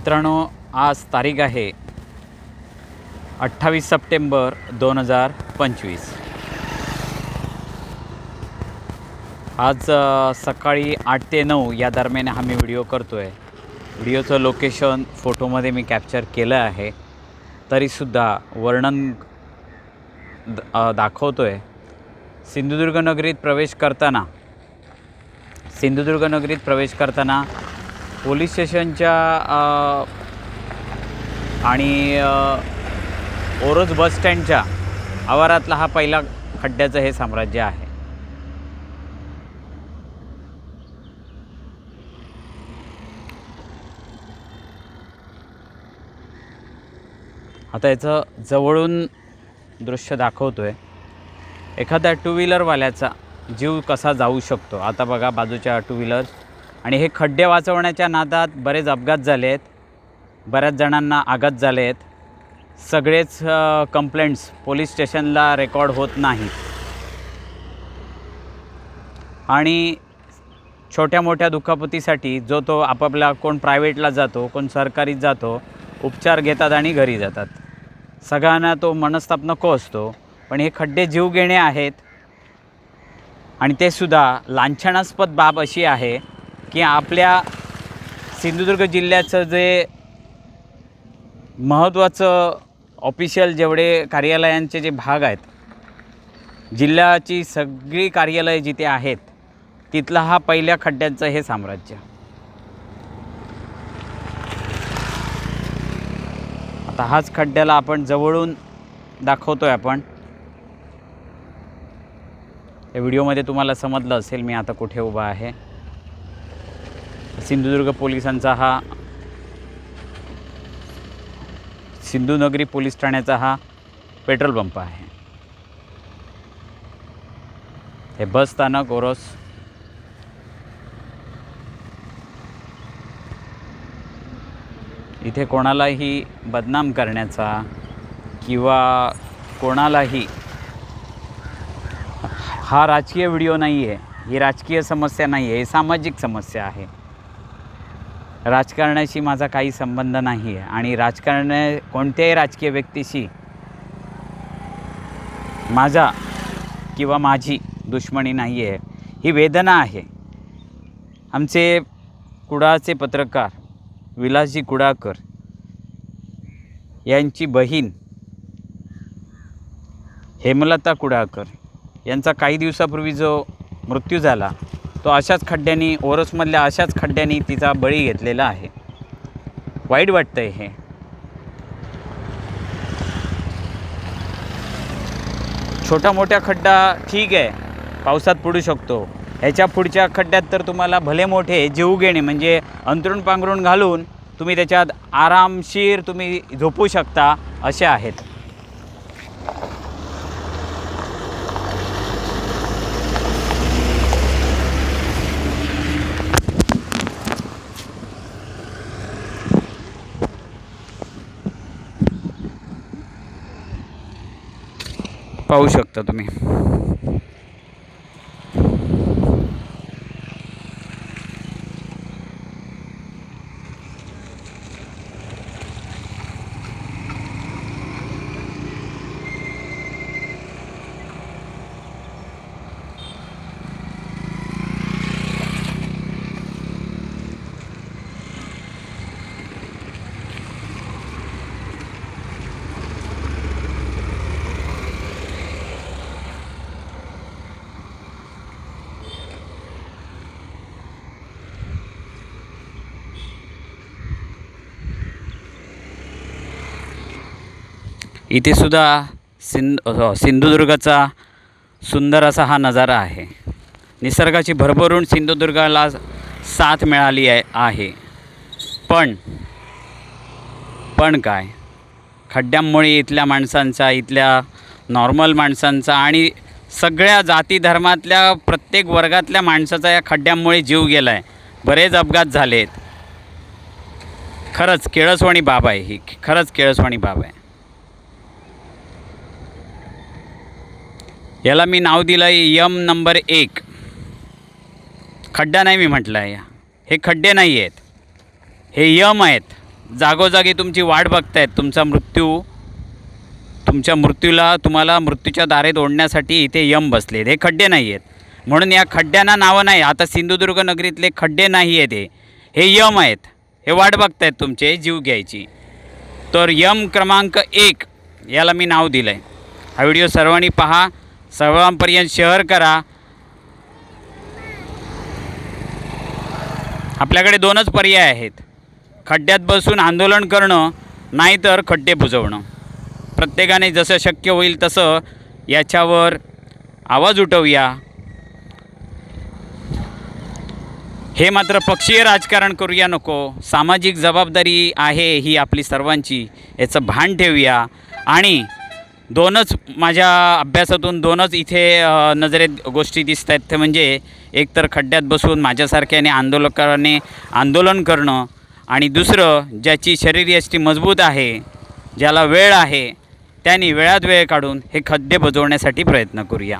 मित्रांनो आज तारीख आहे अठ्ठावीस सप्टेंबर दोन हजार पंचवीस. आज सकाळी आठ ते नऊ या दरम्यान हा मी व्हिडिओ करतो आहे व्हिडिओचं लोकेशन फोटोमध्ये मी कॅप्चर केलं आहे. तरीसुद्धा वर्णन द- दाखवतो आहे सिंधुदुर्ग नगरीत प्रवेश करताना सिंधुदुर्ग नगरीत प्रवेश करताना पोलीस स्टेशनच्या आणि ओरोज बस स्टँडच्या आवारातला हा पहिला खड्ड्याचं हे साम्राज्य आहे. आता याचं जवळून दृश्य दाखवतो आहे एखाद्या टू व्हीलरवाल्याचा जीव कसा जाऊ शकतो? आता बघा बाजूच्या टू व्हीलर आणि हे खड्डे वाचवण्याच्या नादात बरेच अपघात झाले आहेत बऱ्याच जणांना आघात झाले आहेत सगळेच कंप्लेंट्स पोलीस स्टेशनला रेकॉर्ड होत नाही आणि छोट्या मोठ्या दुखापतीसाठी जो तो आपापला कोण प्रायव्हेटला जातो कोण सरकारीत जातो उपचार घेतात आणि घरी जातात. सगळ्यांना तो मनस्ताप नको असतो. पण हे खड्डे जीव घेणे आहेत. आणि ते सुद्धा लांछनास्पद बाब अशी आहे की आपल्या सिंधुदुर्ग जिल्ह्याचं जे महत्त्वाचं ऑफिशियल जेवढे कार्यालयांचे जे भाग आहेत जिल्ह्याची सगळी कार्यालये जिथे आहेत तिथला हा पहिल्या खड्ड्यांचं हे साम्राज्य. आता हाच खड्ड्याला आपण जवळून दाखवतोय आपण. या व्हिडिओमध्ये तुम्हाला समजलं असेल मी आता कुठे उभा आहे. सिंधुदुर्ग पोलिसांचा हा सिंधुनगरी पोलीस ठाण्याचा हा पेट्रोल पंप आहे. हे बस स्थानक ओरोस इथे कोणालाही बदनाम करण्याचा किंवा कोणालाही हा राजकीय व्हिडिओ नाही आहे ही राजकीय समस्या नाही आहे ही सामाजिक समस्या आहे. राजकारणाशी माझा काही संबंध नाही आहे. आणि राजकारण कोणत्याही राजकीय व्यक्तीशी माझा किंवा माझी दुश्मनी नाही आहे. ही वेदना आहे. आमचे कुडाळचे पत्रकार विलासजी कुडाळकर यांची बहीण हेमलता कुडाळकर यांचा काही दिवसापूर्वी जो मृत्यू झाला तो अशाच खड्ड्यांनी ओरसमधल्या अशाच खड्ड्यांनी तिचा बळी घेतलेला आहे. वाईट वाटतंय हे. छोटा मोठ्या खड्डा ठीक आहे. पावसात पडू शकतो. ह्याच्या पुढच्या खड्ड्यात तर तुम्हाला भले मोठे जीव घेणे म्हणजे अंतरून पांघरून घालून तुम्ही त्याच्यात आरामशीर तुम्ही झोपू शकता असे आहेत. पाहू शकता तुम्ही. इथे सुद्धा सिंध सिंधुदुर्गाचा सुंदर असा हा नजारा आहे. निसर्गाची भरभरून सिंधुदुर्गाला साथ मिळाली आहे आहे. पण पण काय? खड्ड्यांमुळे इथल्या माणसांचा इथल्या नॉर्मल माणसांचा आणि सगळ्या जाती धर्मातल्या प्रत्येक वर्गातल्या माणसाचा या खड्ड्यांमुळे जीव गेला आहे बरेच अपघात झालेत. खरंच केळसवाणी बाब आहे ही. खरंच केळसवाणी बाब आहे. याला मी नाव दिलं आहे यम नंबर एक. खड्डा नाही मी म्हटलं आहे हे खड्डे नाही आहेत. हे यम आहेत. जागोजागी तुमची वाट बघतायत. तुमचा मृत्यू तुमच्या मृत्यूला तुम्हाला मृत्यूच्या दारेत ओढण्यासाठी इथे यम बसलेत. हे खड्डे नाही आहेत. म्हणून या खड्ड्यांना नावं नाही. आता सिंधुदुर्ग नगरीतले खड्डे नाही आहेत हे. हे यम आहेत. हे वाट बघतायत तुमचे जीव घ्यायची. तर यम क्रमांक एक. याला मी नाव दिलं आहे हा व्हिडिओ सर्वांनी पहा. सर्वांपर्यंत शेअर करा. आपल्याकडे दोनच पर्याय आहेत. खड्ड्यात बसून आंदोलन करणं नाहीतर खड्डे बुजवणं. प्रत्येकाने जसं शक्य होईल तसं याच्यावर आवाज उठवूया. हे मात्र पक्षीय राजकारण करूया नको. सामाजिक जबाबदारी आहे ही आपली सर्वांची. याचं भान ठेवूया. आणि दोनच माझ्या अभ्यासातून दोनच इथे नजरेत गोष्टी दिसत आहेत ते म्हणजे एकतर खड्ड्यात बसून माझ्यासारख्याने आंदोलकाने आंदोलन करणं आणि दुसरं ज्याची शरीरयष्टी मजबूत आहे ज्याला वेळ आहे त्यांनी वेळात वेळ काढून हे खड्डे बुजवण्यासाठी प्रयत्न करूया.